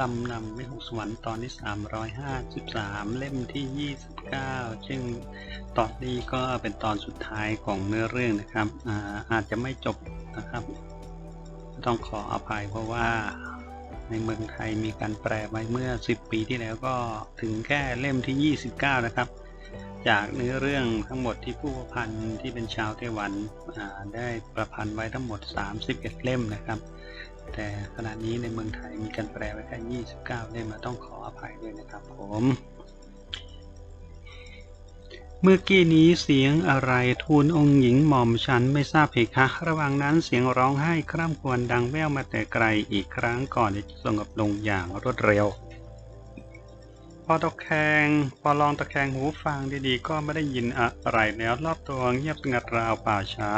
ลำนำไม่หกสวรรค์ตอนที่ 353 เล่มที่ 29 ซึ่งตอนนี้ก็เป็นตอนสุดท้ายของเนื้อเรื่องนะครับอาอาจจะไม่จบนะครับ ต้องขออภัยเพราะว่าในเมืองไทยมีการแปลไว้เมื่อ 10 ปีที่แล้วก็ถึงแค่เล่มที่ 29 นะครับ จากเนื้อเรื่องทั้งหมดที่ผู้ประพันธ์ที่เป็นชาวไต้หวันได้ประพันธ์ไว้ทั้งหมด 31 เล่มนะครับ แต่ขณะนี้ในเมืองไทยมีการแปลไว้แค่ 29 เล่มมาต้องขออภัยด้วยนะครับผม เมื่อกี้นี้เสียงอะไรทูลองค์หญิงหม่อมฉันไม่ทราบเพคะ ระหว่างนั้นเสียงร้องไห้คร่ำครวญดังแว่วมาแต่ไกลอีกครั้งก่อนที่จะสงบลงอย่างรวดเร็วพอตะแคงพอลองตะแคงหูฟังดีๆ ก็ไม่ได้ยินอะไรแล้วรอบตัวเงียบสงัดราวป่าช้า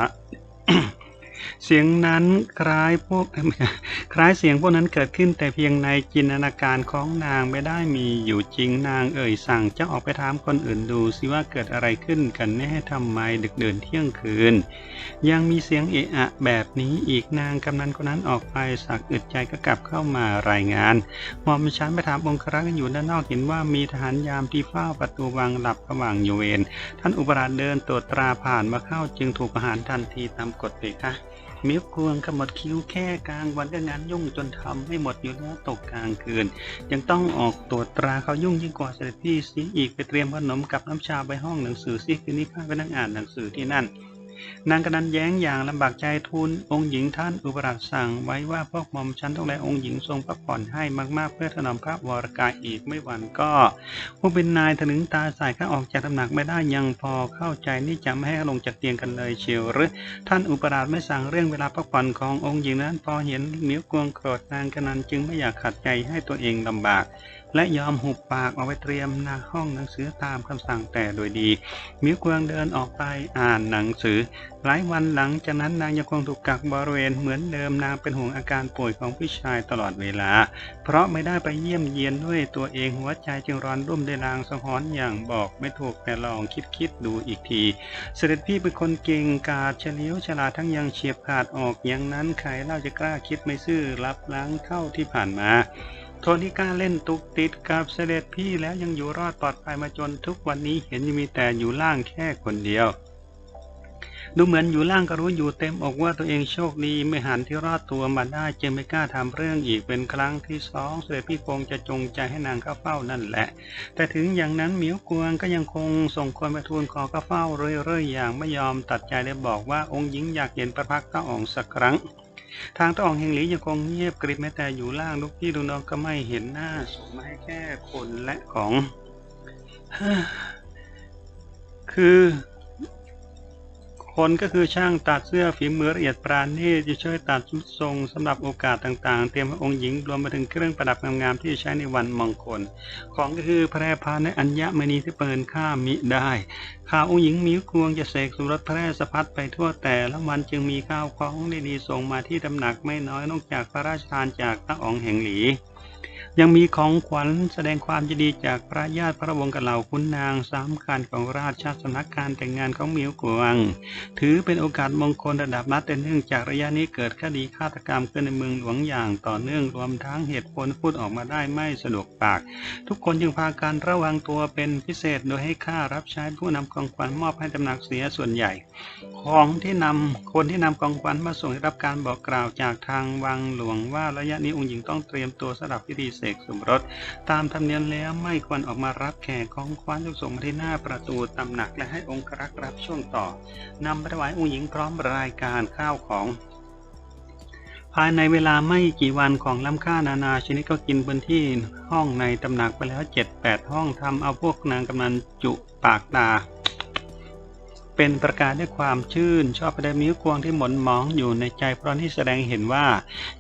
เสียงนั้นคล้ายพวกคล้ายเสียงพวกนั้นเกิดขึ้นแต่เพียงในจินตนาการของนางไม่ได้มีอยู่จริงนางเอ่ยสั่งเจ้าออกไปถามคนอื่นดูสิว่าเกิดอะไรขึ้นกันแน่ทำไมดึกเดินเที่ยงคืน ยังมีเสียงเอะอะแบบนี้อีกนางกำนันคนนั้นออกไปสักอึดใจก็กลับเข้ามารายงานหม่อมฉันไปถามองครักษ์อยู่ด้านนอกเห็นว่ามีทหารยามที่เฝ้าประตูวังหลับระหว่างอยู่เวรท่านอุปราชเดินตรวจตราผ่านมาเข้าจึงถูกประหารทันทีตามกฎเพคะ มิวควงขมวดคิ้วแค่กลางวันก็งานยุ่งจนทำไม่หมดอยู่แล้วตกกลางคืน ยังต้องออกตรวจตราเขายุ่งยิ่งกว่าเสด็จพี่สิอีกไปเตรียมขนมกับน้ำชาไปห้องหนังสือซิคืนนี้ข้าไปนั่งอ่านหนังสือที่นั่น นางกนันแย้งอย่างลำบากใจทูลองค์หญิงท่านอุปราชสั่งไว้ว่าพวกหม่อมฉันต้องแลองค์หญิงทรงพักผ่อนให้มากๆ เพื่อถนอมพระวรกายอีกไม่หวันก็ผู้เป็นนายถลึงตาใส่ข้าออกจากตำหนักไม่ได้ยังพอเข้าใจนี่จะไม่ให้ลงจากเตียงกันเลยเชียวหรือท่านอุปราชไม่สั่งเรื่องเวลาพักผ่อนขององค์หญิงนั้น พอเห็นมิ้วกวงโกรธนางกนันจึงไม่อยากขัดใจให้ตัวเองลำบาก และยอมหุบปากเอาไว้เตรียมหน้าห้องหนังสือตามคำสั่งแต่โดยดี มิวกวางเดินออกไปอ่านหนังสือ หลายวันหลังจากนั้นนางยังคงถูกกักบริเวณเหมือนเดิมนางเป็นห่วงอาการป่วยของพี่ชายตลอดเวลา เพราะไม่ได้ไปเยี่ยมเยียนด้วยตัวเองหัวใจจึงร้อนรุ่มได้ลางสังหรณ์อย่างบอกไม่ถูกแต่ลองคิดคิดดูอีกที เสด็จพี่เป็นคนเก่งกาจเฉลียวฉลาดทั้งยังเฉียบขาดออกอย่างนั้นใครเล่าจะกล้าคิดไม่ซื่อรับล้างเท่าที่ผ่านมา โทนี่กล้าเล่นตุกติดกับเสด็จพี่แล้วยังอยู่รอดปลอดภัยมาจนทุกวันนี้เห็นยังมีแต่อยู่ล่างแค่คนเดียว ดูเหมือนอยู่ล่างก็รู้อยู่เต็มอกว่าตัวเองโชคดีไม่หันที่รอดตัวมาได้จึงไม่กล้าทำเรื่องอีกเป็นครั้งที่สองเสด็จพี่คงจะจงใจให้นางเข้าเฝ้านั่นแหละ แต่ถึงอย่างนั้นเหมิวกวงก็ยังคงส่งคนไปทูลขอเข้าเฝ้าเรื่อยๆอย่างไม่ยอมตัดใจได้บอกว่าองค์หญิงอยากเห็นพระพักตร์พระองค์สักครั้ง ทางตะอองเฮงหลียังคงเงียบกริบแม้แต่อยู่ล่างลูกพี่ลูกน้องก็ไม่เห็นหน้าส่งมาให้แค่คนและของ คือ คนก็คือช่างตัดเสื้อฝีมือละเอียดปราณีตจะช่วยตัดชุดทรงสำหรับโอกาสต่างๆ เตรียมให้องค์หญิงรวมไปถึงเครื่องประดับงามๆที่ใช้ในวันมงคล ของก็คือแพรพาในอัญญมณีที่เปินค่ามิได้ ข่าวองค์หญิงมิวกวงจะเสกสมรสแพร่สะพัดไปทั่วแต่ละวันจึงมีข้าวของดีๆส่งมาที่ตำหนักไม่น้อยนอกจากพระราชทานจากตะอองแห่งหลี ยังมีของขวัญแสดงความยินดีจากพระญาติพระวงศ์กับเหล่าขุนนางสามการของราชสำนักการแต่งงานของมิวกวงถือเป็นโอกาสมงคลระดับนัดแต่เนื่องจากระยะนี้เกิดคดีฆาตกรรมขึ้นในเมืองหลวงอย่างต่อเนื่องรวมทั้งเหตุผลพูดออกมาได้ไม่สะดวกปาก ทุกคนจึงพากันระวังตัวเป็นพิเศษโดยให้ข้ารับใช้ผู้นำของขวัญมอบให้ตำหนักเสียส่วนใหญ่ ของที่นำคนที่นำของขวัญมาส่งได้รับการบอกกล่าวจากทางวังหลวงว่าระยะนี้องค์หญิงต้องเตรียมตัวสำหรับพิธีเสกสมรส ตามธรรมเนียมแล้วไม่ควรออกมารับแขกของขวัญทุกส่งมาที่หน้าประตูตำหนักและให้องครักษ์รับช่วงต่อนำไปถวายองค์หญิงพร้อมรายการข้าวของภายในเวลาไม่กี่วันของล้ำค่านานาชนิดก็กินพื้นที่ห้องในตำหนักไปแล้วเจ็ดแปดห้องทำเอาพวกนางกำนันจุปากตา เป็นประกาศด้วยความชื่น ชอบประดมิ้วกวงที่หม่นหมองอยู่ในใจเพราะนี่แสดงเห็นว่า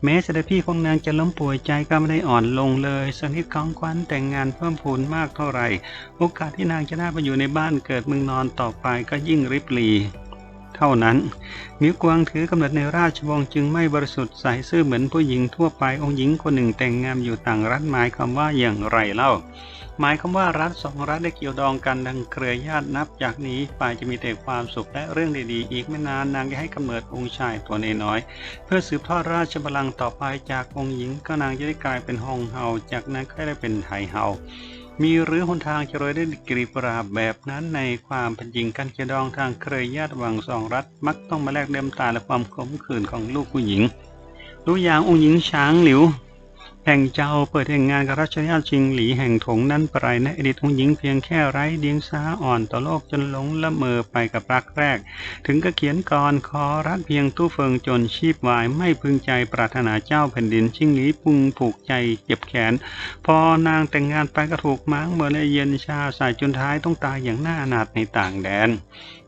แม้เสด็จพี่ของนางจะล้มป่วยใจก็ไม่ได้อ่อนลงเลยสนิทของขวัญแต่งงานเพิ่มพูนมากเท่าไหร่ โอกาสที่นางจะได้ไปอยู่ในบ้านเกิดเมืองนอนต่อไปก็ยิ่งริบหรีเท่านั้น มิวกวางถือกำเนิดในราชวงศ์จึงไม่บริสุทธิ์ใสซื่อเหมือนผู้หญิงทั่วไปองค์หญิงคนหนึ่งแต่งงานอยู่ต่างรัฐหมายคำว่าอย่างไรเล่า หมายคำว่ารัฐสองรัฐได้เกี่ยวดองกันดังเครือญาตินับจากนี้ไปจะมีแต่ความสุขและเรื่องดีๆ อีกไม่นานนางจะให้กำเนิดองค์ชายตัวน้อยเพื่อสืบทอดราชบัลลังก์ต่อไปจากองค์หญิงก็นางจะได้กลายเป็นฮองเฮาจากนั้นก็ได้เป็นไทเฮามีหรือหนทางจะโรยด้วยดีกรีปราบแบบนั้นในความเป็นจริงการเกี่ยวดองทางเครือญาติว่างสองรัฐมักต้องมาแลกเดิมตาและความขมขื่นของลูกผู้หญิงดูอย่างองค์หญิงช้างหลิว แห่งเจ้าเปิดแต่งงานกับรัชญาชิงหลีแห่งถงนั้นปรายในอดีตองหญิงเพียงแค่ไร้เดียงสาอ่อนต่อโลกจนหลงละเมอไปกับรักแรก ถึงก็เขียนกรขอรักเพียงตู้เฟิงจนชีพวายไม่พึงใจปรารถนาเจ้าแผ่นดินชิงหลีพุงผูกใจเจ็บแขน พอนางแต่งงานไปก็ถูกม้างเมื่อและเย็นชาใส่จนท้ายต้องตายอย่างน่าอนาถในต่างแดน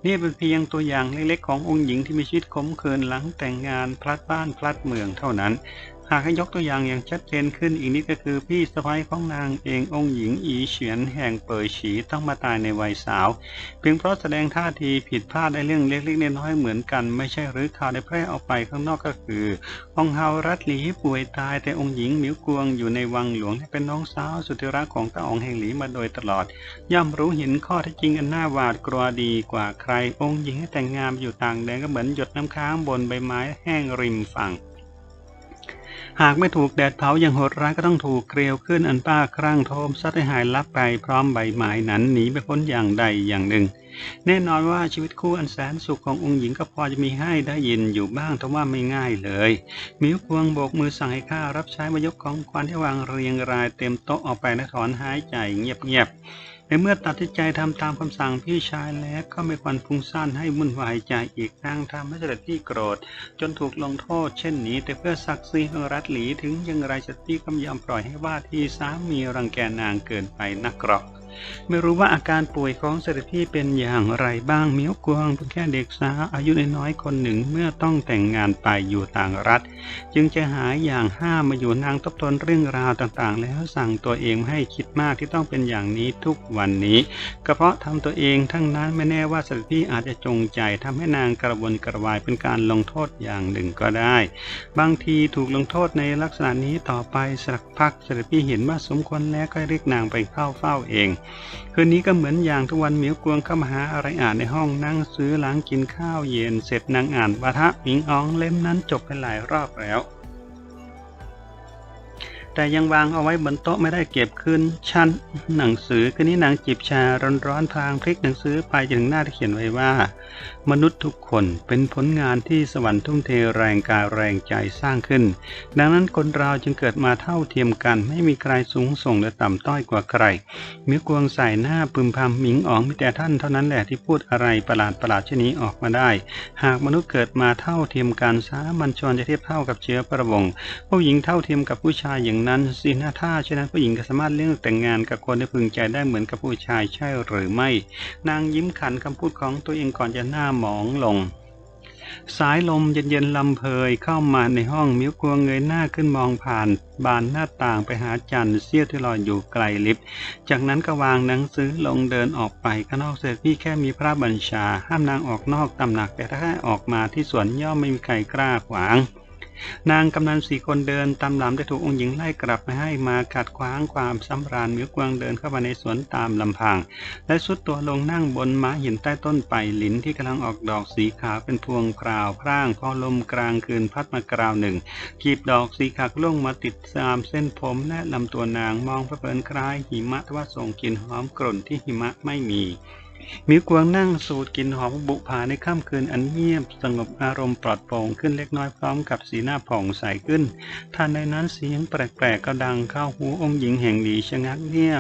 นี่เป็นเพียงตัวอย่างเล็กๆขององค์หญิงที่มีชีวิตขมขื่นหลังแต่งงานพลัดบ้านพลัดเมืองเท่านั้น หากให้ยกตัวอย่างอย่างชัดเจนขึ้นอีกนิดก็คือพี่สะพ้ยของนางเององค์หญิงอีเฉียนแห่งเปยฉีต้องมาตายในวัยสาว เพียงเพราะแสดงท่าทีผิดพลาดในเรื่องเล็กๆน้อยๆเหมือนกัน ไม่ใช่หรือข่าวได้แพร่ออกไปข้างนอกก็คือองเฮารัตหลีป่วยตายแต่องค์หญิงหมิวกวงอยู่ในวังหลวงที่เป็นน้องสาวสุดที่รักของตาองแห่งหลีมาโดยตลอด ย่อมรู้เห็นข้อท็จจริงอันน่าหวาดกลัวดีกว่าใคร องค์หญิงให้แต่งงานอยู่ต่างแดนก็เหมือนหยดน้ำค้างบนใบไม้แห้งริมฝั่ง หากไม่ถูกแดดเผาอย่างโหดร้ายก็ต้องถูกเกลียวขึ้นอันป้าครั่งโทมซัดให้หายลับไปพร้อมใบไม้นั้นหนีไปพ้นอย่างใดอย่างหนึ่ง แน่นอนว่าชีวิตคู่อันแสนสุขขององค์หญิงก็พอจะมีให้ได้ยินอยู่บ้างแต่ว่าไม่ง่ายเลยมิวควงโบกมือสั่งให้ข้ารับใช้มายกของควันที่วางเรียงรายเต็มโต๊ะออกไปและถอนหายใจเงียบๆในเมื่อตัดสินใจทำตามคำสั่งพี่ชายแล้วก็ไม่ควรฟุ้งซ่านให้วุ่นวายใจอีกทางทำให้เสด็จพี่โกรธ จนถูกลงโทษ เช่นนี้ แต่เพื่อศักดิ์ศรีของรัฐหลีถึงยังไรเสด็จพี่ก็ไม่ยอมปล่อยให้ว่าที่สามีรังแกนางเกินไปนักหรอก ไม่รู้ว่าอาการป่วยของเสด็จพี่เป็นอย่างไรบ้างเมียวกวางเป็นแค่เด็กสาวอายุน้อยๆคนหนึ่งเมื่อต้องแต่งงานไปอยู่ต่างรัฐ จึงจะหายอย่างห้ามมาอยู่นางทบทวนเรื่องราวต่างๆ แล้วสั่งตัวเองให้คิดมากที่ต้องเป็นอย่างนี้ทุกวันนี้ก็เพราะทำตัวเองทั้งนั้นไม่แน่ว่าเสด็จพี่อาจจะจงใจทำให้นางกระวนกระวายเป็นการลงโทษอย่างหนึ่งก็ได้ บางทีถูกลงโทษในลักษณะนี้ต่อไปสักพักเสด็จพี่เห็นว่าสมควรแล้วก็เรียกนางไปเข้าเฝ้าเองคืนนี้ก็เหมือนอย่างทุกวันเหมียวกวงเข้ามาหาอะไรอ่านในห้องนั่งซื้อหลังกินข้าวเย็นเสร็จนางอ่านวาทะหมิงอองเล่มนั้นจบไปหลายรอบแล้ว แต่ยังวางเอาไว้บนโต๊ะไม่ได้เก็บขึ้นชั้นหนังสือคืนนี้นางจิบชาร้อนๆพลางพลิกหนังสือไปจนถึงหน้าที่เขียนไว้ว่า มนุษย์ทุกคนเป็นผลงานที่สวรรค์ทุ่มเทแรงกายแรงใจสร้างขึ้น ดังนั้นคนเราจึงเกิดมาเท่าเทียมกัน ไม่มีใครสูงส่งหรือต่ำต้อยกว่าใครเมื่อกวงใส่หน้าพึมพำหมิงอ๋องมีแต่ท่านเท่านั้นแหละที่พูดอะไรประหลาดประหลาดเช่นนี้ออกมาได้ หากมนุษย์เกิดมาเท่าเทียมกันสามัญชนจะเทียบเท่ากับเชื้อพระวงศ์ผู้หญิงเท่าเทียมกับผู้ชายอย่างนั้นสิหน้าท่าฉะนั้นผู้หญิงก็สามารถเลือกแต่งงานกับคนที่พึงใจได้เหมือนกับผู้ชายใช่หรือไม่ นางยิ้มขันคำพูดของตัวเองก่อนจะหน้ามองลง สายลมเย็นๆลำเพยเข้ามาในห้องมิ้วกวงเงยหน้าขึ้นมองผ่าน บานหน้าต่างไปหาจันเสี้ยที่ลอยอยู่ไกลลิฟต์จากนั้นก็วางหนังสือลงเดินออกไปข้างนอกเสร็จพี่แค่มีพระบัญชา ห้ามนางออกนอกตำหนักแต่ถ้าให้ออกมาที่สวนย่อมไม่มีใครกล้าขวาง นางกำนันสี่คนเดินตามหลังได้ถูกองค์หญิงไล่กลับไม่ให้มาขัดขวางความสำราญมิวกวางเดินเข้ามาในสวนตามลำพัง และสุดตัวลงนั่งบนม้าหินใต้ต้นไผ่หลินที่กำลังออกดอกสีขาวเป็นพวงกราวพร่างพอลมกลางคืนพัดมากราวหนึ่งกีบดอกสีขาวล่วงมาติดตามเส้นผมและลำตัวนางมองเพลินคล้ายหิมะทว่าส่งกลิ่นหอมกลุ่นที่หิมะไม่มี มิวกวางนั่งสูดกลิ่นหอมบุผาในค่ำคืนอันเงียบ สงบอารมณ์ปลอดโปร่งขึ้นเล็กน้อยพร้อมกับสีหน้าผ่องใสขึ้นทันใดนั้นเสียงแปลกๆก็ดังเข้าหูองค์หญิงแห่งดีชะงักเงีย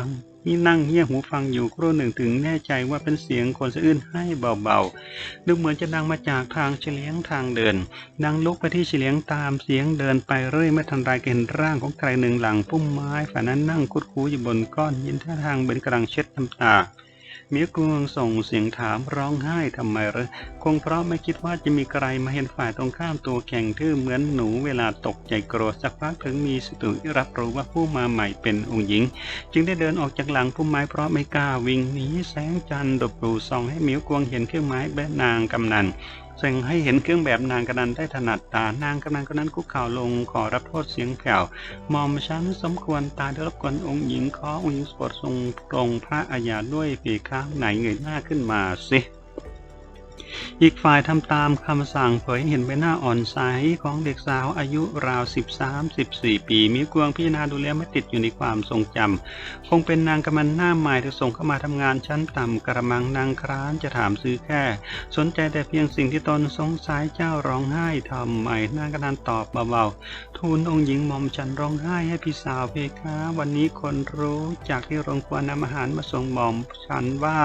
ที่นั่งเงี่ยหูฟังอยู่ครู่หนึ่งถึงแน่ใจว่าเป็นเสียงคนสะอื้นให้เบาๆ ดูเหมือนจะดังมาจากทางเฉลียงทางเดินนางลุกไปที่เฉลียงตามเสียงเดินไปเรื่อยไม่ทันไรเห็นร่างของใครหนึ่งหลังพุ่มไม้ฝ่านั้นนั่งคุดคูอยู่บนก้อนหินท่าทางเป็นกำลังเช็ดน้ำตา มียกวงส่งเสียงถามร้องไห้ทำไมหรอคงเพราะไม่คิดว่าจะมีใครมาเห็นฝ่ายตรงข้ามตัวแข็งทื่อเหมือนหนูเวลาตกใจโกรธสักพักถึงมีสติรับรู้ว่าผู้มาใหม่เป็นองค์หญิง จึงได้เดินออกจากหลังพุ่มไม้เพราะไม่กล้าวิ่งหนีแสงจันทร์ดบปลูส่องให้เมียวกวงเห็นเครื่องไม้แบนนางกำนัน แสดงให้เห็นเครื่องแบบนางกำนันได้ถนัดตานางกำนันคนนั้นคุกเข่าลงขอรับโทษเสียงแผ่วหมอมฉันสมควรตายได้รบกวนองค์หญิงขอองค์หญิงโปรดทรงปรงพระอาญาด้วยปีข้างไหนเงยหน้าขึ้นมาสิ อีกฝ่ายทำตามคำสั่งเผยเห็นใบหน้าอ่อนใสของเด็กสาวอายุราว 13-14 ปี มีกวงพิจารณาดูแลไม่ติดอยู่ในความทรงจำคงเป็นนางกำมันหน้าใหม่ที่ส่งเข้ามาทำงานชั้นต่ำกระมังนางคร้านจะถามซื้อแค่ สนใจแต่เพียงสิ่งที่ตนสงสัยเจ้าร้องไห้ทำไมนางกำนันตอบเบาๆทูลองค์หญิงหม่อมฉันร้องไห้ให้พี่สาวเพคะ วันนี้คนรู้จากที่โรงครัวนำอาหารมาส่งหม่อมฉันว่า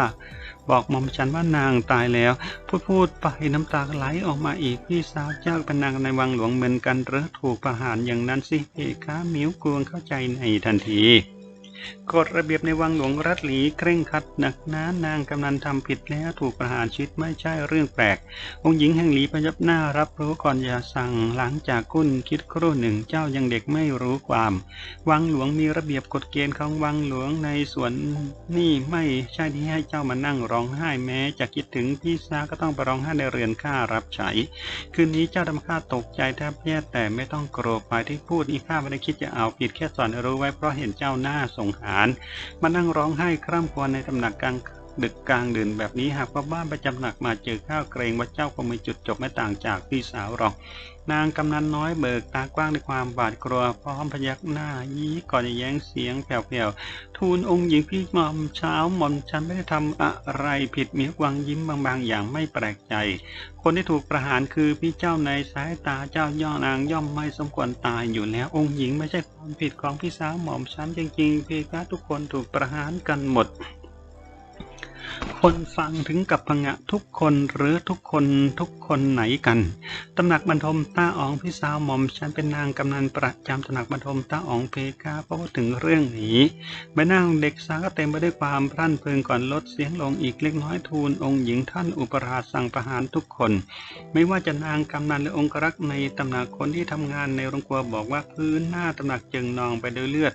บอกหม่อมฉันว่านางตายแล้ว พูดพูดไปน้ำตาไหลออกมาอีกพี่สาวเจ้าเป็นนางในวังหลวงเหมือนกันหรือถูกประหารอย่างนั้นสิเพคะมิวกวงเข้าใจในทันที กฎระเบียบในวังหลวงรัฐหลีเคร่งคัดหนักหนานางกำนันทำผิดแล้วถูกประหารชีวิตไม่ใช่เรื่องแปลก องค์หญิงแห่งหลีพยับหน้ารับรู้ก่อนอย่าสั่งหลังจากกุ้นคิดครู่หนึ่งเจ้ายังเด็กไม่รู้ความ วังหลวงมีระเบียบกฎเกณฑ์ของวังหลวงในส่วนนี่ไม่ใช่ที่ให้เจ้ามานั่งร้องไห้แม้ จะคิดถึงพี่สาก็ต้องไปร้องไห้ในเรือนข้ารับใช้คืนนี้เจ้าทำข้าตกใจแทบแย่แต่ไม่ต้องโกรธไปที่พูดนี่ข้าไม่ได้คิดจะเอาผิดแค่สอนรู้ไว้เพราะเห็นเจ้าหน้าสงหาร มานั่งร้องไห้คร่ำครวญในตำหนักกลางดึกกลางดื่นแบบนี้หากว่าบ้านประจำหนักมาเจอข้าวเกรงว่าเจ้าคงมีจุดจบไม่ต่างจากพี่สาวหรอก นางกำนันน้อยเบิกตากว้างด้วยความบาดกลัวพร้อมพยักหน้ายี้ก่อนจะแย้งเสียงแผ่วๆทูลองค์หญิงพี่หมอมเช้าหม่อมฉันไม่ได้ทำอะไรผิดมีกวางยิ้มบางๆ อย่างไม่แปลกใจ คนที่ถูกประหารคือพี่เจ้าในสายตาเจ้าย่อนางย่อมไม่สมควรตายอยู่แล้วองค์หญิงไม่ใช่ความผิดของพี่สาวหม่อมฉันจริงๆพี่คะทุกคนถูกประหารกันหมด คนฟังถึงกับพงะทุกคนหรือทุกคนทุกคนไหนกัน ตำหนักบรรทมต้าอ๋องพี่สาวหม่อมฉันเป็นนางกำนันประจำตำหนักบรรทมต้าอ๋องเพกาเพราะถึงเรื่องนี้ใบหน้าของเด็กสาวก็เต็มไปด้วยความพรั่นเพริงก่อนลดเสียงลงอีกเล็กน้อยทูลองค์หญิงท่านอุปราชสั่งประหารทุกคน ไม่ว่าจะนางกำนันหรือองครักษ์ในตำหนักคนที่ทำงานในโรงครัวบอกว่าพื้นหน้าตำหนักจึงนองไปด้วยเลือด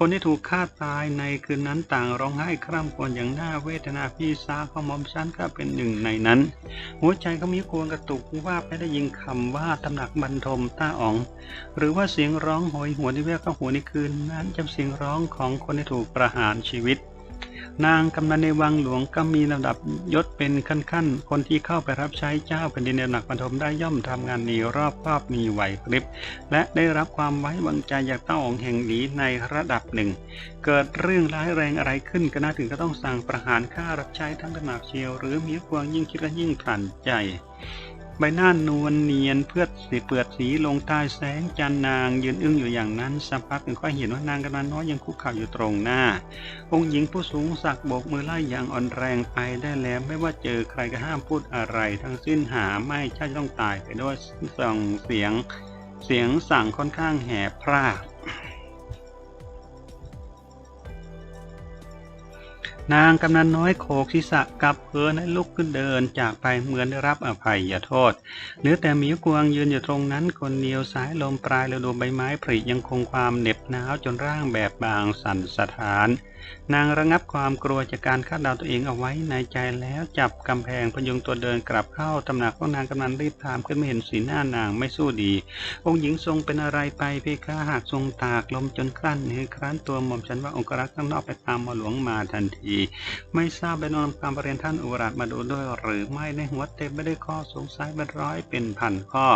คนที่ถูกฆ่าตายในคืนนั้นต่างร้องไห้คร่ำครวญอย่างน่าเวทนาพี่สาวของหม่อมฉันก็เป็นหนึ่งในนั้น หัวใจเขามีควรกระตุกว่าไปได้ยินคำว่าตำหนักบรรทมต้าอ๋อง หรือว่าเสียงร้องโหยหวนที่แววเข้าหูในคืนนั้นจำเสียงร้องของคนที่ถูกประหารชีวิต นางกำนันในวังหลวงก็มีลำดับยศเป็นขั้นๆ คนที่เข้าไปรับใช้เจ้าแผ่นดินในหนักบรรทมได้ย่อมทำงานดีรอบครอบมีไหวพริบ และได้รับความไว้วางใจจากเต้าองค์แห่งหลีในระดับหนึ่ง เกิดเรื่องร้ายแรงอะไรขึ้นก็น่าถึงก็ต้องสั่งประหารค่ารับใช้ทั้งตำหนักเชียว หรือมีควงยิ่งคิดและยิ่งผ่านใจ ใบหน้านวลเนียนเพื่อสีเปือดสีลงใต้แสงจันนาง ยืนอึ้งอยู่อย่างนั้นสักพักหนึ่งก็เห็นว่านางกำนันน้อยยังคุกเข่าอยู่ตรงหน้า องค์หญิงผู้สูงสักโบกมือไล่อย่างอ่อนแรงไปได้แล้วไม่ว่าเจอใครก็ห้ามพูดอะไร ทั้งสิ้นหาไม่ใช่ต้องตายไปด้วยส่งเสียงเสียงสั่งค่อนข้างแหบพร่า นางกำนันน้อยโขกศีรษะกับเพลินและลุกขึ้นเดินจากไปเหมือนได้รับอภัยอย่าโทษเหลือแต่หมีกวางยืนอยู่ตรงนั้นคนเดียวสายลมปลายฤดูใบไม้ผลิยังคงความเหน็บหนาวจนร่างแบบบางสั่นสะท้าน นางระงับความกลัวจากการคาดเดาตัวเองเอาไว้ในใจแล้วจับกำแพงพยุงตัวเดินกลับเข้าตำหนักของนางกำนันรีบถามขึ้นไม่เห็นสีหน้านางไม่สู้ดี องค์หญิงทรงเป็นอะไรไปเพคะหากทรงตากลมจนกลั้นเนื้อครั้นตัวหม่อมฉันว่าองครักษ์ข้างนอกไปตามมาหลวงมาทันที ไม่ทราบไปนอนความประเรียนท่านอุราชมาดูด้วยหรือไม่ในหัวเต็มไม่ได้ข้อสงสัยเป็นร้อยเป็นพันข้อ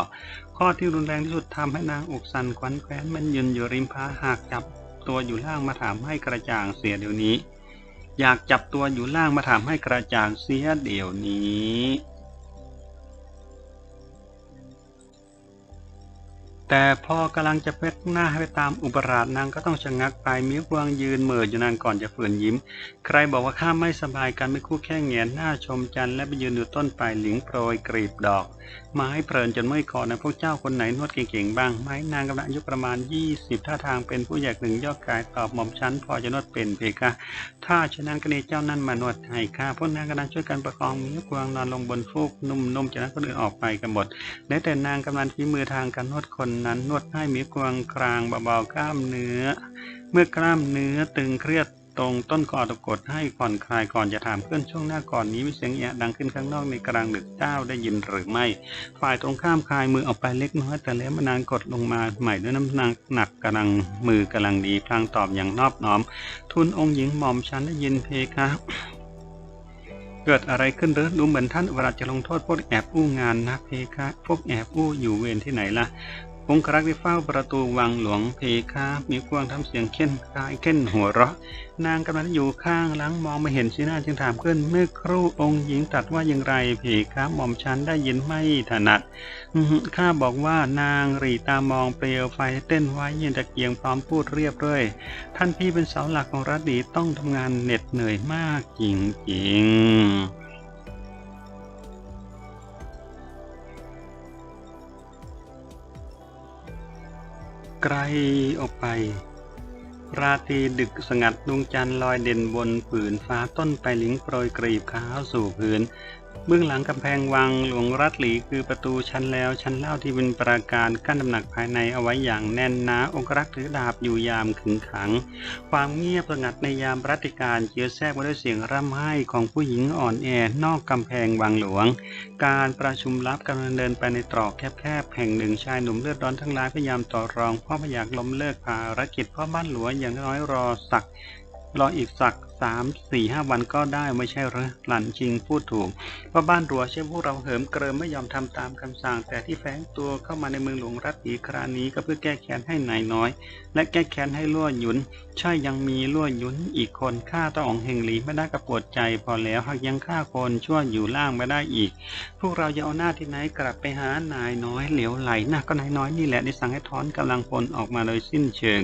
ข้อที่รุนแรงที่สุดทำให้นางอกสั่นขวัญแขวนมันยืนอยู่ริมพาหากจับ ตัวอยู่ล่างมาถามให้กระจ่างเสียเดี๋ยวนี้ อยากจับตัวอยู่ล่างมาถามให้กระจ่างเสียเดี๋ยวนี้แต่พอกำลังจะเพ็กหน้าให้ไปตามอุปราชนางก็ต้องชะงักไปมิ้ววางยืนเหม่ออยู่นานก่อนจะฝืนยิ้ม ใครบอกว่าข้าไม่สบายกันไม่คู่แค่เงียนหน้าชมจันทร์และไปยืนอยู่ต้นปลายหลิงโปรยกรีบดอกไม้เพลินจนเมื่อยคอนะพวกเจ้าคนไหนนวดเก่งๆบ้างไม้นางกำลังอายุประมาณ 20 ท่าทางเป็นผู้ใหญ่หนึ่งย่อกายตอบหม่อมชั้นพอจะนวดเป็นเพคะถ้าฉะนั้นก็เนเจ้านั่นมานวดให้ข้าพวกนางกำลังช่วยกันประคองมิ้วกวางนอนลงบนฟูกนุ่มๆจากนั้นก็เดินออกไปกันหมดและแต่นางกำลังฝีมือทางการนวดคนนั้นนวดให้มีกวางกลางเบาๆกล้ามเนื้อ เมื่อกล้ามเนื้อตึงเครียด ตรงต้นกอตะกดให้ผ่อนคลายก่อนจะถามเพื่อนช่วงหน้าก่อนนี้มีเสียงแอะดังขึ้นข้างนอกในกลางดึกเจ้าได้ยินหรือไม่ ฝ่ายตรงข้ามคลายมือออกไปเล็กน้อยแต่แล้วมานานกดลงมาใหม่ด้วยน้ำหนักหนักกำลังมือกำลังดีพลางตอบอย่างนอบน้อม ทุนองค์หญิงหม่อมฉันได้ยินเพคะเกิดอะไรขึ้นหรือดูเหมือนท่านเวลาจะลงโทษพวกแอบอู้งานนะเพคะ พวกแอบอู้อยู่เวรที่ไหนล่ะ องครักษ์ที่เฝ้าประตูวังหลวงเพคะมีพวงทำเสียงเข้นคล้ายเข้นหัวเราะ นางกำลังอยู่ข้างหลังมองไม่เห็นสีหน้าจึงถามขึ้นเมื่อครู่องค์หญิงตัดว่าอย่างไรเพคะหม่อมฉันได้ยินไม่ถนัดข้าบอกว่านางรีตามองเปลวไฟเต้นไว้ยืนตะเกียงพร้อมพูดเรียบเรื่อยท่านพี่เป็นเสาหลักของรัฐดีต้องทำงานเหน็ดเหนื่อยมากจริงๆ ไกลออกไป ราตรีดึกสงัดดวงจันทร์ลอยเด่นบนผืนฟ้าต้นไปหลิงโปรยกรีบขาวสู่พื้น เบื้องหลังกำแพงวังหลวงรัตหลีคือประตูชั้นแล้วชั้นเล่าที่เป็นปราการกั้นตำหนักภายในเอาไว้อย่างแน่นหนาองครักษ์ถือดาบอยู่ยามขึงขัง ความเงียบสงัดในยามรัติการเจือแทรกมาด้วยเสียงร่ำไห้ของผู้หญิงอ่อนแอนอกกำแพงวังหลวง การประชุมลับกำลังเดินไปในตรอกแคบๆแห่งหนึ่งชายหนุ่มเลือดร้อนทั้งหลายพยายามต่อรองพ่อไม่อยากล้มเลิกภารกิจพราะบ้านหลวงอย่างน้อยรอสักรออีกสัก สามสี่ห้าวันก็ได้ไม่ใช่หรอหลันชิงพูดถูกเพราบ้านหลวงใช่นพวกเราเหิมเกริมไม่ยอมทำตามคำสั่ง แต่ที่แฝงตัวเข้ามาในเมืองหลวงรัฐอีกครานี้ก็เพื่อแก้แค้นให้นายน้อย และแก้แค้นให้ล่วหยุน ใช่ยังมีล่วหยุนอีกคนฆ่าตาอ๋องเฮงหลีไม่ได้กระปวดใจ พอแล้วหากยังฆ่าคนชั่วอยู่ล่างไม่ได้อีก พวกเราจะเอาหน้าที่ไหนกลับไปหานายน้อยเหลียวไหลนะก็นายน้อยนี่แหละได้สั่งให้ถอนกำลังพลออกมาโดยสิ้นเชิง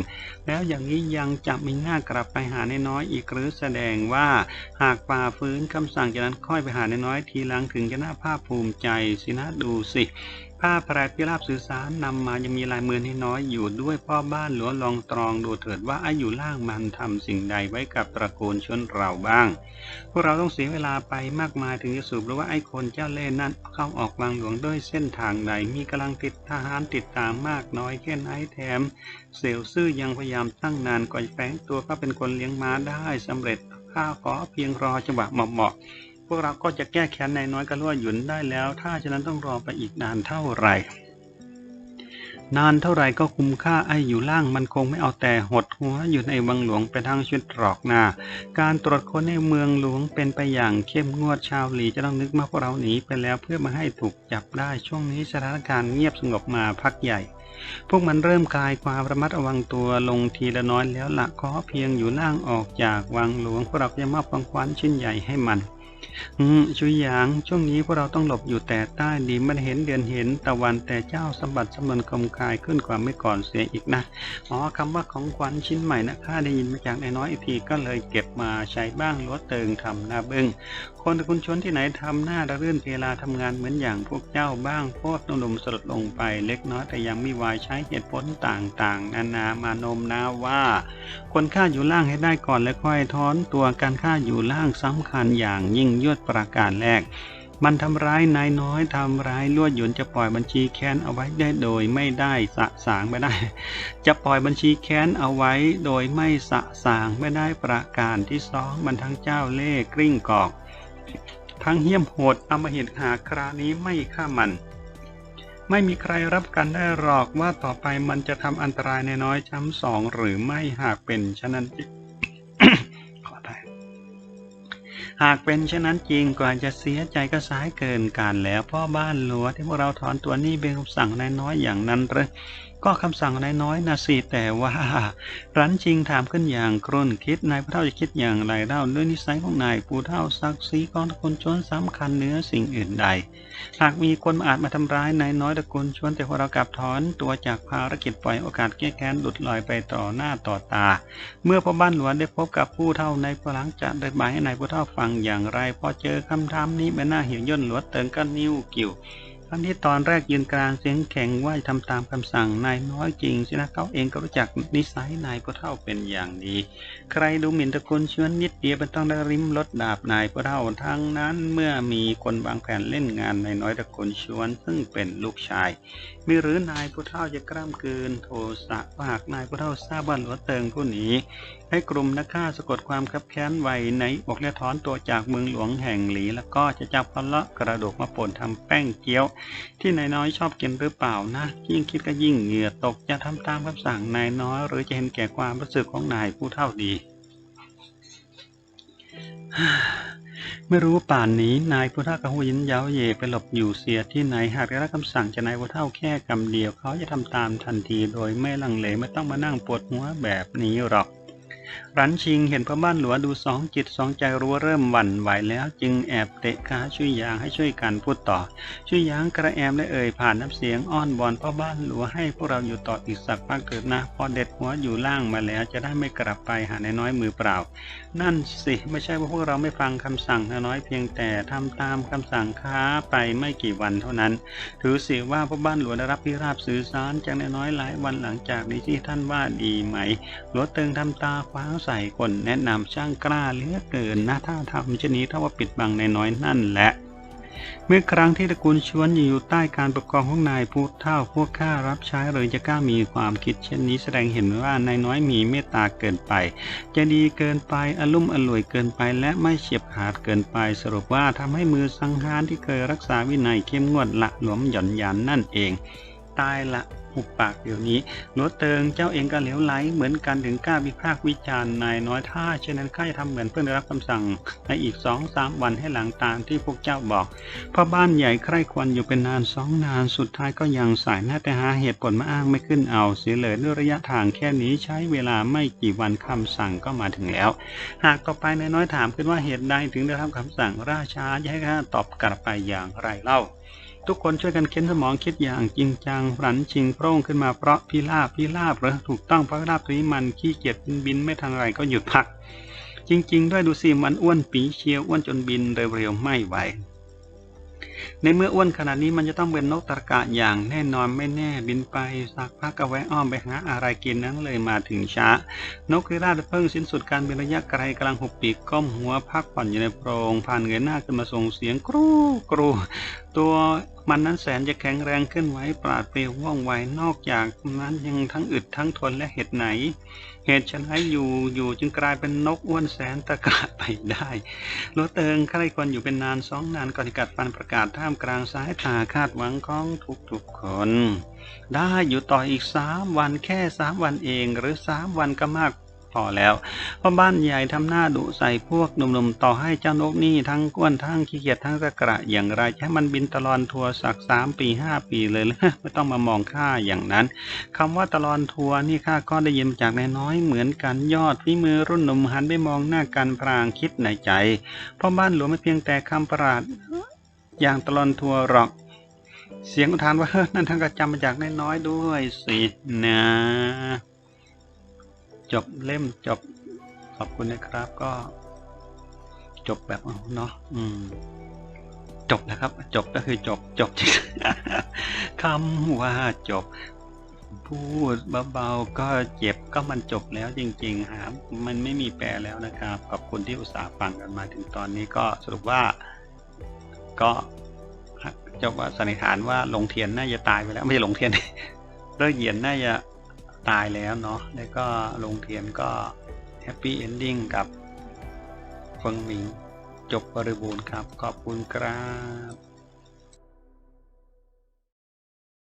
แล้วอย่างนี้ยังจะมีหน้ากลับไปหานายน้อยอีกหรือแสแสดงว่าหากฝ่าฟื้นคำสั่งจากนั้นค่อยไปหาน้อยทีหลังถึงจะน่าภาคภูมิใจสินะดูสิ ผ้าแพรพิราบสื่อสารนำมายังมีลายมือน้อยอยู่ด้วยพ่อบ้านหลวงลองตรองดูเถิดว่าไอ้อยู่ล่างมันทำสิ่งใดไว้กับตระกูลชนเราบ้าง พวกเราต้องเสียเวลาไปมากมายถึงจะสืบรู้ว่าไอ้คนเจ้าเล่ห์นั้นเข้าออกวังหลวงด้วยเส้นทางใดมีกำลังติดทหารติดตามมากน้อยแค่ไหนแถม เซลซื่อยังพยายามตั้งนานก่อนแฝงตัวก็เป็นคนเลี้ยงม้าได้สำเร็จข้าขอเพียงรอจังหวะเหมาะๆ พวกเราก็จะแก้แค้นนายน้อยกระล่วหยุนได้แล้ว ถ้าฉะนั้นต้องรอไปอีกนานเท่าไหร่ นานเท่าไหร่ก็คุ้มค่าไอ้อยู่ล่างมันคงไม่เอาแต่หดหัวอยู่ในวังหลวงไปทางชีวิตหรอกนาการตรวจค้นในเมืองหลวงเป็นไปอย่างเข้มงวดชาวหลีจะต้องนึกมาพวกเราหนีไปแล้วเพื่อมาให้ถูกจับได้ช่วงนี้สถานการณ์เงียบสงบมาพักใหญ่พวกมันเริ่มคลายความระมัดระวังตัวลงทีละน้อยแล้วละขอเพียงอยู่ล่างออกจากวังหลวงพวกเราจะมอบของขวัญชิ้นใหญ่ให้มัน อืมชุยหยาง ช่วงนี้พวกเราต้องหลบอยู่แต่ใต้ดีไม่ได้เห็นเดือนเห็นตะวันแต่เจ้าสมบัติสมนคมคายขึ้นกว่าเมื่อก่อนเสียอีกนะ อ๋อคำว่าของขวัญชิ้นใหม่นะข้าได้ยินมาจากนายน้อยอีกทีก็เลยเก็บมาใช้บ้างลดเติงทำหน้าบึ้งคนตะคุณชนที่ไหนทำหน้าระรื่นเวลาทำงานเหมือนอย่างพวกเจ้าบ้างโพดนุ่มสลดลงไปเล็กน้อยแต่ยังม่วายใช้เหตุผลต่างๆ นานามานมนาว่า คนฆ่าอยู่ล่างให้ได้ก่อนแล้วค่อยถอนตัวการฆ่าอยู่ล่างสำคัญอย่างยิ่งยวดประการแรก มันทำร้ายนายน้อยทำร้ายลวดหยุนจะปล่อยบัญชีแค้นเอาไว้ได้โดยไม่ได้สะสางไม่ได้ จะปล่อยบัญชีแค้นเอาไว้โดยไม่สะสางไม่ได้ประการที่สองมันทั้งเจ้าเล่ห์กลิ้งกอกทั้งเหี้ยมโหดอำมหิตหาครานี้ไม่ฆ่ามัน ไม่มีใครรับกันได้หรอกว่าต่อไปมันจะทำอันตรายในน้อยช้ำสองหรือไม่หากเป็นฉะนั้น หากเป็นเช่นนั้นจริงกว่าจะเสียใจก็สายเกินการแล้วพ่อบ้านหลวงที่พวกเราถอนตัวนี้เป็นคำสั่งนายน้อยอย่างนั้นหรือ ก็คำสั่งนายน้อยนะสิแต่ว่ารันจริงถามขึ้นอย่างกรนคิดนายผู้เฒ่าจะคิดอย่างไรเล่าด้วยนิสัยของนายผู้เฒ่าศักดิ์ศรีของตระกูลชนสำคัญเนื้อสิ่งอื่นใด หากมีคนมาอาจมาทำร้ายนายน้อยตะกูลชวนแต่พวกเรากลับถอนตัวจากภารกิจปล่อยโอกาสแก้แค้นหลุดลอยไปต่อหน้าต่อตา เมื่อพ่อบ้านหลวงได้พบกับผู้เฒ่าในพลังจะได้บายให้นายผู้เฒ่าฟังอย่างไร พอเจอคำถามนี้ใบหน้าเหี่ยวย่นหลวดเติงก็นิ้วกิ่ว ทั้งที่ตอนแรกยืนกลางเสียงแข็งว่าจะทำตามคำสั่งนายน้อยจริงสินะเขาเองก็รู้จักนิสัยนายผู้เท่าเป็นอย่างดี ใครดูหมิ่นตระกูลชวนนิดเดียวมันต้องได้ริมรถดาบนายผู้เท่าทั้งนั้นเมื่อมีคนบางแผนเล่นงานนายน้อยตะกุลชวนซึ่งเป็นลูกชาย มีหรือนายผู้เฒ่าจะกล้ามเกินโทสะว่าหากนายผู้เฒ่าทราบว่าหลวงเติงผู้หนีให้กลุ่มนักฆ่าสะกดความคับแค้นไว้ในอกและถอนตัวจากเมืองหลวงแห่งหลี แล้วก็จะจับพลละกระดูกมาป่นทำแป้งเกี๊ยว ที่นายน้อยชอบกินหรือเปล่านะ ยิ่งคิดก็ยิ่งเหงื่อตกจะทำตามคำสั่งนายน้อย หรือจะเห็นแก่ความรู้สึกของนายผู้เฒ่าดี ไม่รู้ป่านนี้นายผู้เฒ่ากระหูยินเย้าเยไปหลบอยู่เสียที่ไหนหากได้รับคำสั่งจากนายผู้เฒ่าแค่คำเดียวเขาจะทำตามทันทีโดยไม่ลังเลไม่ต้องมานั่งปวดหัวแบบนี้หรอก รันชิงเห็นพ่อบ้านหลวงดูสองจิตสองใจรู้ว่าเริ่มหวั่นไหวแล้ว จึงแอบเตะขาช่วยยางให้ช่วยกันพูดต่อ ช่วยยางกระแอมและเอ่ยผ่านน้ำเสียงอ้อนวอนพ่อบ้านหลวงให้พวกเราอยู่ต่ออีกสักพักเถิดนะ พอเด็ดหัวอยู่ล่างมาแล้วจะได้ไม่กลับไปหานน้อยมือเปล่า นั่นสิไม่ใช่ว่าพวกเราไม่ฟังคำสั่งนน้อยเพียงแต่ทำตามคำสั่งค้าไปไม่กี่วันเท่านั้น ถือเสียว่าพ่อบ้านหลวงได้รับพิราบสื่อสารจากนน้อยหลายวันหลังจากนี้ที่ท่านว่าดีไหมหลวงเติงทำตาคว้างใส่คนแนะนำช่างกล้าเหลือเกินนะถ้าทำเช่นนี้ถ้าว่าปิดบังในน้อยนั่นแหละ เมื่อครั้งที่ตระกูลชวนอยู่ใต้การปกครองของนายผู้เฒ่าพวกข้ารับใช้เลยจะกล้ามีความคิดเช่นนี้แสดงเห็นว่านายน้อยมีเมตตาเกินไป จะดีเกินไปอลุ่มอล่วยเกินไปและไม่เฉียบขาดเกินไปสรุปว่าทำให้มือสังหารที่เคยรักษาวินัยเข้มงวดละหลวมหย่อนยันนั่นเอง ตายละ หุบปากเดี๋ยวนี้หลวเติงเจ้าเองก็เหลวไหล เหมือนกันถึงกล้าวิพากษ์วิจารณ์นายน้อยท่าเช่นนั้นข้าจะทำเหมือนเพื่อนรับคำสั่งในอีกสองสามวันให้หลังตามที่พวกเจ้าบอกพ่อบ้านใหญ่ใคร่ควรอยู่เป็นนานสองนานสุดท้ายก็ยังสายหน้าแต่หาเหตุผลมาอ้างไม่ขึ้นเอา เสียเลยด้วยระยะทางแค่นี้ใช้เวลาไม่กี่วันคำสั่งก็มาถึงแล้ว หากต่อไปนายน้อยถามขึ้นว่าเหตุใดถึงได้รับคำสั่งราชาจะให้ข้าตอบกลับไปอย่างไรเล่า ทุกคนช่วยกันเค้นสมองคิดอย่างจริงจังรันชิงโพร่งขึ้นมาเพราะพิราบพิราบเหรอถูกต้องเพราะพิราบตัวนี้มันขี้เกียจบินไม่ทันไรก็หยุดพัก จริง ๆ ด้วยดูสิมันอ้วนปีเชียวอ้วนจนบินเร็วๆไม่ไหว ในเมื่ออ้วนขนาดนี้มันจะต้องเป็นนกตะกะอย่างแน่นอนไม่แน่บินไปสักพักก็แวะอ้อมไปหาอะไรกินนั้นเลยมาถึงช้า นกพิราบเพิ่งสิ้นสุดการบินระยะไกลกำลังหุบปีกก้มหัวพักผ่อนอยู่ในโพรงผ่านเงยหน้าขึ้นมาส่งเสียงกรูกรูตัวมันนั้นแสนจะแข็งแรงขึ้นไหวปราดเปรียวว่องไวนอกจากนั้นยังทั้งอึดทั้งทนและเหตุไหน เหตุฉันให้อยู่อยู่จึงกลายเป็นนกอ้วนแสนตะกะไปได้โลเติงใครควรอยู่เป็นนานสองนานก่อนกัดฟันประกาศท่ามกลางสายตาคาดหวังของทุกๆคน ได้อยู่ต่ออีกสามวันแค่สามวันเองหรือสามวันก็มากพอแล้วเพราะบ้านใหญ่ทำหน้าดุใส่พวกหนุ่มๆต่อให้เจ้านกนี่ทั้งก้วนทั้งขี้เกียจทั้งตะกระอย่างไรแค่มันบินตลอดทัวร์สักสามปีห้าปีเลยเลยไม่ต้องมามองข้าอย่างนั้นคำว่าตลอดทัวร์นี่ข้าก็ได้ยินมาจากนายน้อยเหมือนกันยอดฝีมือรุ่นหนุ่มหันไปมองหน้ากันพรางคิดในใจเพราะบ้านหลวงไม่เพียงแต่คำประหลาด อย่างตลอดทัวร์หรอก เสียงอุทานว่าเฮ้ยนั่นท่านก็จำมาจากน,น้อยด้วยสินะจบเล่มจบขอบคุณนะครับก็ จบแบบเนาะอืม จบนะครับ จบก็คือจบจบจริงคำว่าจบ พูดเบาๆก็เจ็บก็มันจบแล้วจริงๆครับมันไม่มีแปลแล้วนะครับขอบคุณที่อุตส่าห์ฟังกันมาถึงตอนนี้ก็สรุปว่า ก็จะว่าสันนิษฐานว่าหลงเทียนน่าจะตายไปแล้ว ไม่ใช่หลงเทียนเลิกเหยียนน่าจะตายแล้วเนาะแล้วก็ลงเทียนก็แฮปปี้เอนดิ้งกับเฟิงหมิงจบบริบูรณ์ครับ ขอบคุณครับ